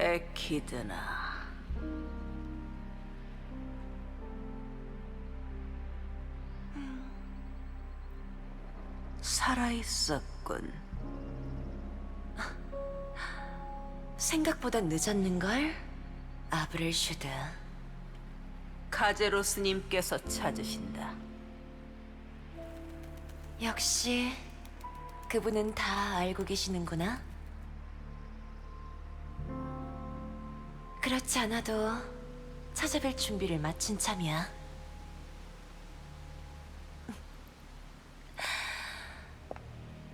에키드나. 살아있었군. 생각보다 늦었는걸? 아브렐슈드. 카제로 스님께서 찾으신다. 역시 그분은 다 알고 계시는구나. 그렇지 않아도 찾아뵐 준비를 마친 참이야.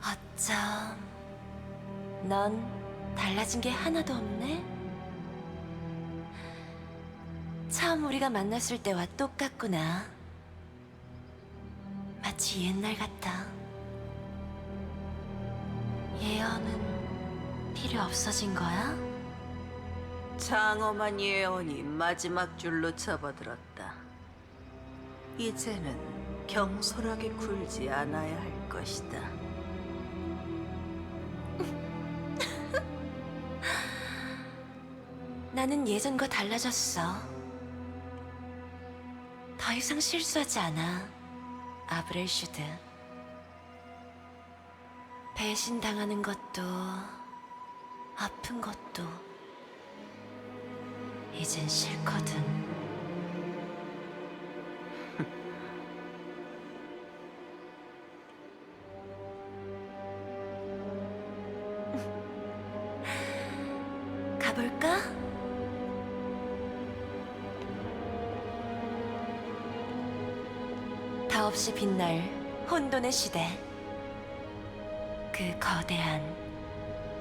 어쩜 넌 달라진 게 하나도 없네? 처음 우리가 만났을 때와 똑같구나. 마치 옛날 같다. 예언은 필요 없어진 거야? 장엄한 예언이 마지막 줄로 접어들었다. 이제는 경솔하게 굴지 않아야 할 것이다. 나는 예전과 달라졌어. 더 이상 실수하지 않아, 아브렐슈드. 배신당하는 것도, 아픈 것도, 이젠 싫거든. 가볼까? 더없이 빛날 혼돈의 시대. 그 거대한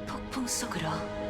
폭풍 속으로.